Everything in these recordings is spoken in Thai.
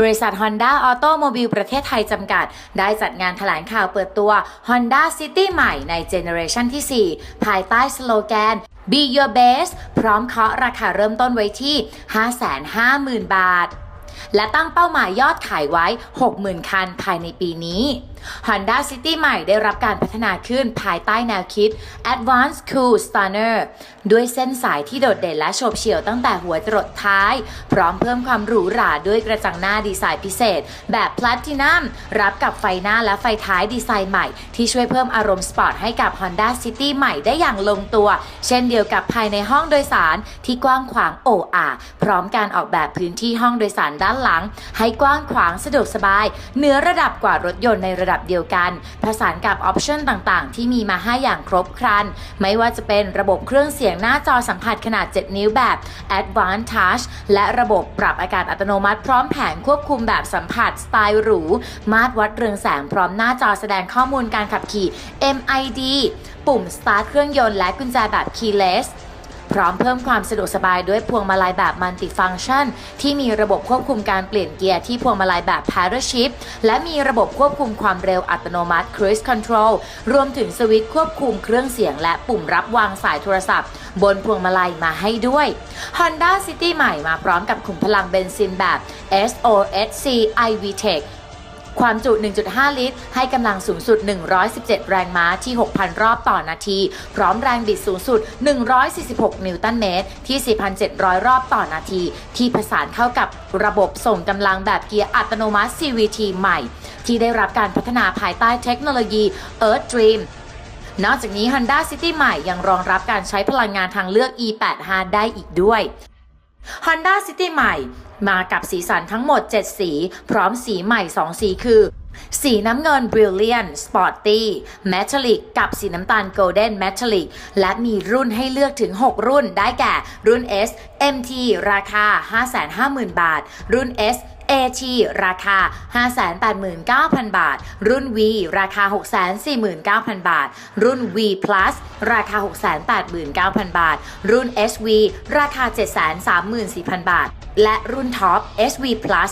บริษัท Honda Automobile ประเทศไทยจำกัด ได้จัดงานแถลงข่าวเปิดตัว Honda City ใหม่ในเจเนอเรชันที่ 4 ภายใต้สโลแกน Be Your Best พร้อมเคาะราคาเริ่มต้นไว้ที่ 550,000 บาท และตั้งเป้าหมายยอดขายไว้ 60,000 คันภายในปีนี้ Honda City ใหม่ได้รับการพัฒนาขึ้นภายใต้แนวคิด Advanced Cool Stunner ด้วยเส้นสายที่โดดเด่นและโฉบเฉี่ยวตั้งแต่หัวจรดท้าย พร้อมเพิ่มความหรูหราด้วยกระจังหน้าดีไซน์พิเศษ แบบพล a ตินัมรับกับไฟหน้าและไฟท้ายดีไซน์ใหม่ ที่ช่วยเพิ่มอารมณ์สปอร์ตให้กับ Honda City ใหม่ได้อย่างลงตัว เช่นเดียวกับภายในห้องโดยสารที่กว้างขวางโอ้อาพร้อมการออกแบบพื้นที่ห้องโดยสารด้านหลัง ให้กว้างขวางสะดวกสบายเหนือระดับกว่ารถยนต์ในระดับเดียวกัน ผสานกับออปชันต่างๆ ที่มีมาให้อย่างครบครัน ไม่ว่าจะเป็นระบบเครื่องเสียงหน้าจอสัมผัสขนาด 7 นิ้วแบบ Advanced Touch และระบบปรับอากาศอัตโนมัติพร้อมแผงควบคุมแบบสัมผัสสไตล์หรู มาตรวัดเรืองแสงพร้อมหน้าจอแสดงข้อมูลการขับขี่ MID ปุ่ม Start เครื่องยนต์และกุญแจแบบ Keyless ร้อมเพิ่มความสะดวกสบายด้วยพวงมาลัยแบบมัลติฟังชัน ที่มีระบบควบคุมการเปลี่ยนเกียร์ที่พวงมาลัยแบบ Paddle Shift และมีระบบควบคุมความเร็วอัตโนมัติ Cruise Control รวมถึงสวิตช์ควบคุมเครื่องเสียง และปุ่มรับวางสายโทรศัพท์ บนพวงมาลัยมาให้ด้วย Honda City ใหม่มาพร้อมกับขุมพลังเบนซินแบบ SOSC iVTEC ความจุ 1.5 ลิตร ให้กำลังสูงสุด 117 แรงม้าที่ 6,000 รอบต่อนาที พร้อมแรงบิดสูงสุด 146 นิวตันเมตร ที่ 4,700 รอบต่อนาที ที่ผสานเข้ากับระบบส่งกำลังแบบเกียร์อัตโนมัติ CVT ใหม่ ที่ได้รับการพัฒนาภายใต้เทคโนโลยี Earth Dream นอกจากนี้ Honda City ใหม่ยังรองรับการใช้พลังงานทางเลือก E85 ได้อีกด้วย Honda City ใหม่ มากับสีสันทั้งหมด 7 สี พร้อมสีใหม่ 2 สีคือ สีน้ำเงิน Brilliant Sporty Metallic กับสีน้ำตาล Golden Metallic และมีรุ่นให้เลือกถึง 6 รุ่นได้แก่ รุ่น S MT ราคา 550,000 บาท รุ่น S AT ราคา 589,000 บาท รุ่น V ราคา 649,000 บาท รุ่น V Plus ราคา 689,000 บาท รุ่น SV ราคา 734,000 บาท และรุ่นท็อป SV Plus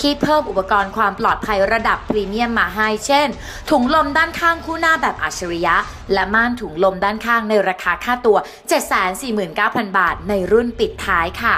ที่เพิ่มอุปกรณ์ความปลอดภัยระดับพรีเมียมมาให้ เช่น ถุงลมด้านข้างคู่หน้าแบบอัจฉริยะ และม่านถุงลมด้านข้างในราคาค่าตัว 749,000 บาท ในรุ่นปิดท้ายค่ะ